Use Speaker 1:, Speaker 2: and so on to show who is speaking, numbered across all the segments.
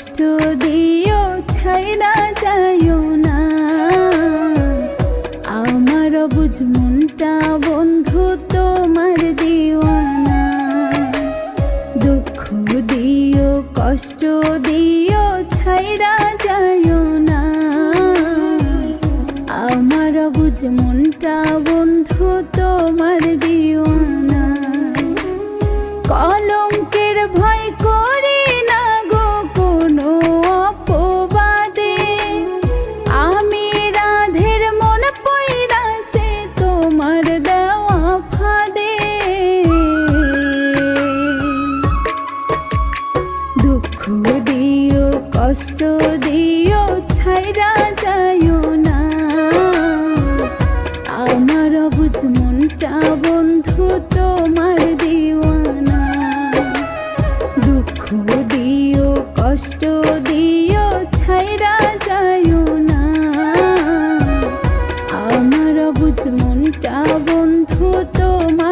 Speaker 1: কষ্ট দিও ছাইরা যাইও না। আমার বুঝ মনটা বন্ধু তোমার দিওয়ানা। দুঃখ দিও, কষ্ট দিও ছাইরা যাইও না। আমার বুঝ মনটা বন্ধু তোমার দিওয়ানা। কষ্ট দিও, ছাইরা যায়ও না। আমার বুঝ মনটা বন্ধু, তোমার দিওয়ানা। দুঃখ দিও, কষ্ট দিও, ছাইরা যায়ও না। আমার বুঝ মনটা বন্ধু, তোমার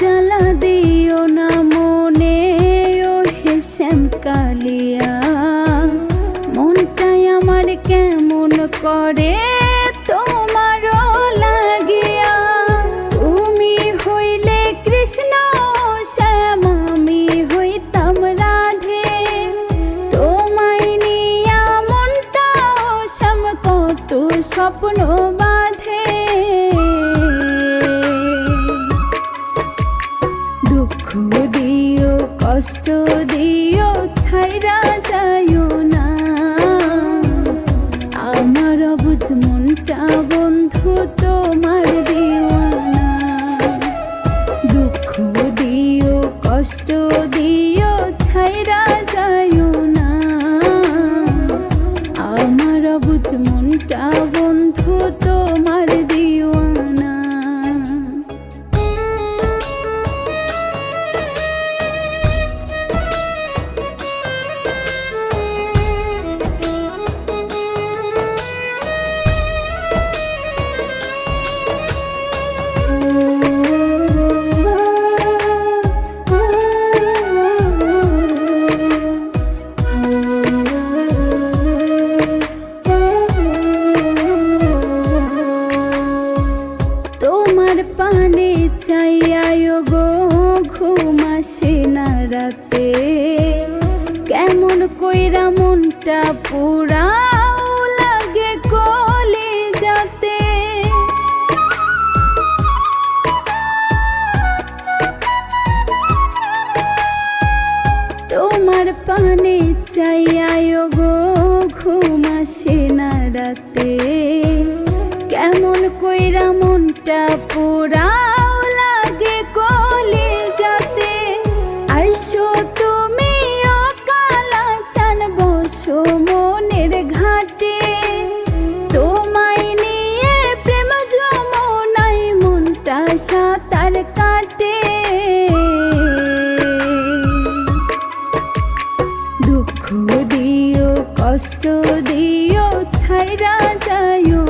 Speaker 1: জ্বালা দিও না মনে, ও হেসেম কালিয়া মনটাই আমার কেমন করে, তোমারও লাগিয়া। তুমি হইলে কৃষ্ণ, শ্যাম, আমি হইতাম রাধে। তোমায় নিয়া মনটা শ্যাম, কত স্বপ্ন কষ্ট দিও, ছাইরা যায়ও না। আমার অবুজ মনটা বন্ধু তোমার দিওয়ানা। দুঃখ দিও, কষ্ট দিও, ছাইরা রাতে কেমন কইরা মনটা পুরা লাগে কলে যাতে তোমার পানে চাইয়ায় গো ঘুম আসে না রাতে। কেমন কইরা মনটা দুঃখ দিও কষ্ট দিও ছাইরা যায়ও